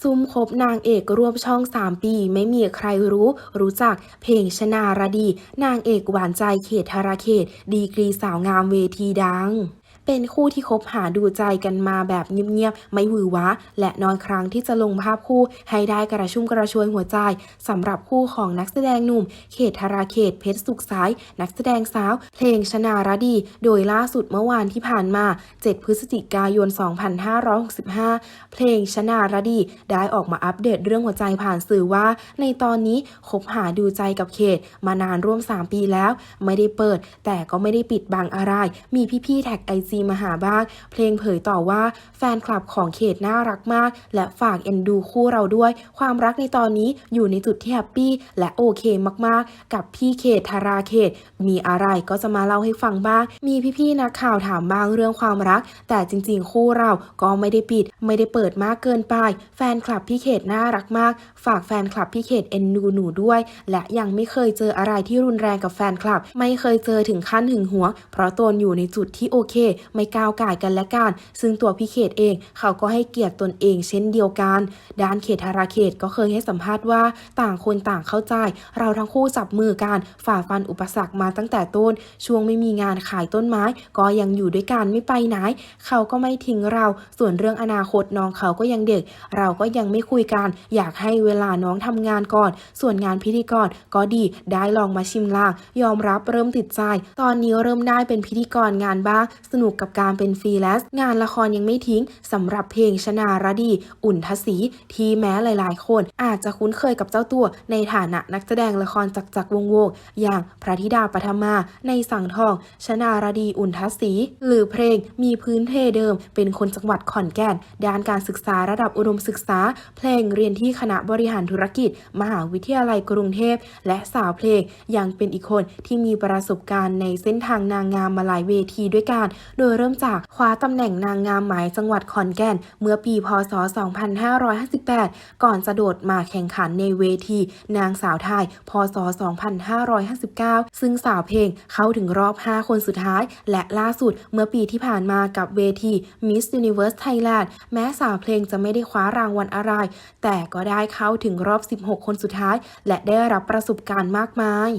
ซุ่มคบนางเอกรวบช่อง 3 ปี ไม่มีใครรู้ รู้จักเพลงชนารดี นางเอกหวานใจเขตธาราเขต ดีกรีสาวงามเวทีดัง เป็นคู่ที่คบหาดูใจกันมาแบบเงียบๆ ไม่หวือหวาและนอยครั้งที่จะลงภาพคู่ให้ได้กระชุ่มกระชวยหัวใจสำหรับคู่ของนักแสดงหนุ่ม เขตธราเขตเพชรสุขสาย นักแสดงสาว เพลงชนารดี โดยล่าสุดเมื่อวานที่ผ่านมา 7 พฤศจิกายน 2565 เพลงชนารดี ได้ออกมาอัปเดตเรื่องหัวใจผ่านสื่อว่า ในตอนนี้คบหาดูใจกับเขตมานานร่วม 3 ปีแล้ว ไม่ได้เปิด แต่ก็ไม่ได้ปิดบังอะไร มีพี่ๆแท็กไอจมหาบ้าง เพลงเผยต่อว่าแฟนคลับของเขตน่ารักมาก และฝากเอ็นดูคู่เราด้วย ความรักในตอนนี้อยู่ในจุดที่แฮปปี้และโอเคมากๆ กับพี่เขตธาราเขต มีอะไรก็จะมาเล่าให้ฟังบ้าง มีพี่ๆนักข่าวถามบ้างเรื่องความรัก แต่จริงๆ คู่เราก็ไม่ได้ปิด ไม่ได้เปิดมากเกินไป แฟนคลับพี่เขตน่ารักมาก ฝากแฟนคลับพี่เขตเอ็นดูหนูด้วย และยังไม่เคยเจออะไรที่รุนแรงกับแฟนคลับ ไม่เคยเจอถึงขั้นหึงหวงเพราะตนอยู่ในจุดที่โอเคไม่ก้าวไก่กันและกัน ซึ่งตัวพี่เขตเองเขาก็ให้เกียรติตนเองเช่นเดียวกัน ด้านเขตธาราเขตก็เคยให้สัมภาษณ์ว่าต่างคนต่างเข้าใจ เราทั้งคู่จับมือกันฝ่าฟันอุปสรรคมาตั้งแต่ต้น ช่วงไม่มีงานขายต้นไม้ ก็ยังอยู่ด้วยกันไม่ไปไหน เขาก็ไม่ทิ้งเรา ส่วนเรื่องอนาคตน้องเขาก็ยังเด็ก เราก็ยังไม่คุยกัน อยากให้เวลาน้องทำงานก่อน ส่วนงานพิธีกรก็ดีได้ลองมาชิมลาง ยอมรับเริ่มติดใจ ตอนนี้เริ่มได้เป็นพิธีกรงานบ้างสนุกกับการเป็นฟรีแลนซ์งานละครยังไม่ทิ้งสำหรับเพลงชนารดี อุ่นทศีที่แม้หลายๆ คน อาจจะคุ้นเคยกับเจ้าตัวในฐานะนักแสดงละครจักจักรวงศ์วงอย่างพระธิดาปฐมาในสังทอง ชนารดีอุ่นทศีหรือเพลงมีพื้นเพเดิม เป็นคนจังหวัดขอนแก่น ด้านการศึกษาระดับอุดมศึกษา เพลงเรียนที่คณะบริหารธุรกิจ มหาวิทยาลัยกรุงเทพ และสาวเพลงยังเป็นอีกคนที่มีประสบการณ์ในเส้นทางนางงามมาหลายเวทีด้วยกันโดยเริ่มจากคว้าตำแหน่งนางงามหมายจังหวัดขอนแก่น เมื่อปีพศ 2558 ก่อนจะโดดมาแข่งขันในเวที นางสาวไทย พศ 2559 ซึ่งสาวเพลงเข้าถึงรอบ 5 คนสุดท้าย และล่าสุดเมื่อปีที่ผ่านมากับเวที Miss Universe Thailand แม้สาวเพลงจะไม่ได้คว้ารางวัลอะไร แต่ก็ได้เข้าถึงรอบ 16 คนสุดท้าย และได้รับประสบการณ์มากมาย